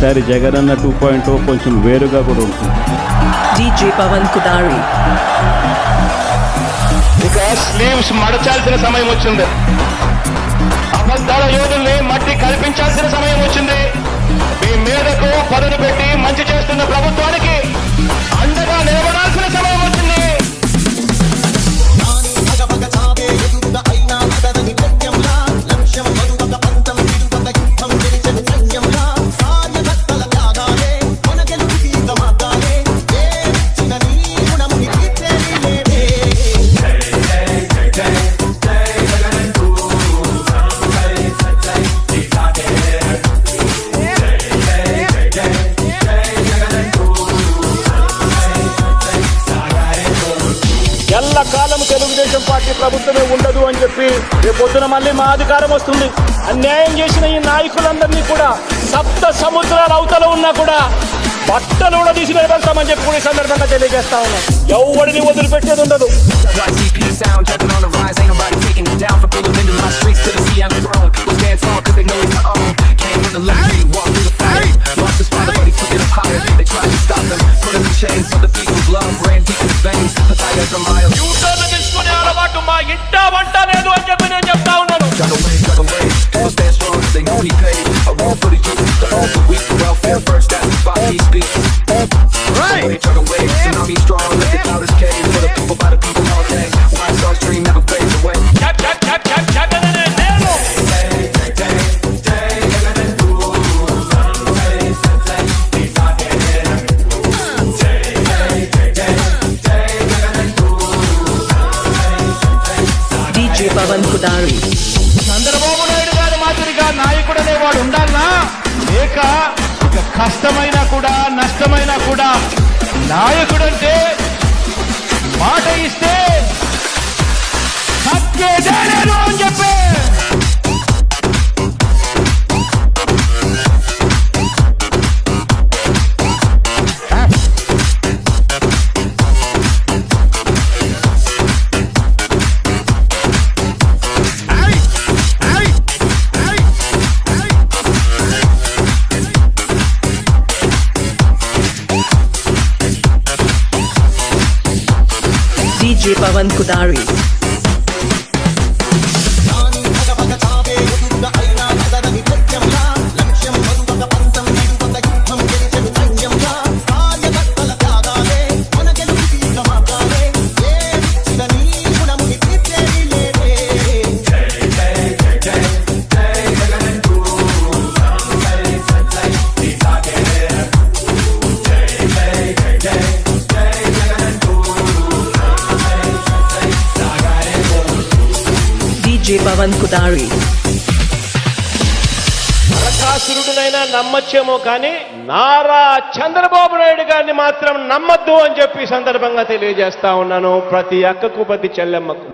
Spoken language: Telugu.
ఈసారి జగనన్న టూ పాయింట్ కొంచెం వేరుగా కూడా ఉంటుంది DJ Pavan Kudari. ఇక స్లీవ్స్ మడచాల్సిన సమయం వచ్చింది అబద్ధాల యోధుల్ని కాలం తెలుగుదేశం పార్టీ ప్రభుత్వమే ఉండదు అని చెప్పి రేపొద్దున పొద్దున మళ్ళీ మా అధికారం వస్తుంది. అన్యాయం చేసిన ఈ నాయకులందరినీ కూడా సప్త సముద్రాల అవతల ఉన్నా కూడా బట్టలు కూడా తీసి నిలబెడతామని చెప్పి కూడా ఈ సందర్భంగా తెలియజేస్తా ఉన్నాం. ఎవరిని వదిలిపెట్టేది ఉండదు. YCP on the rise, U turn తీసుకునే అలవాటు మా ఇంట వంట లేదు అని చెప్పి నేను చెప్తా ఉన్నాను. చంద్రబాబు నాయుడు గారి మాదిరిగా నాయకుడు అనేవాడు ఉండాలనా? లేక ఇక కష్టమైనా కూడా నష్టమైనా కూడా నాయకుడంటే మాట ఇస్తే DJ Pavan Kudari. DJ Pavan Kudari. నరకాసురుడినైనా నమ్మచ్చేమో కానీ నారా చంద్రబాబు నాయుడు గారిని మాత్రం నమ్మద్దు అని చెప్పి సందర్భంగా తెలియజేస్తా ఉన్నాను ప్రతి అక్కకు ప్రతి చెల్లెమ్మకు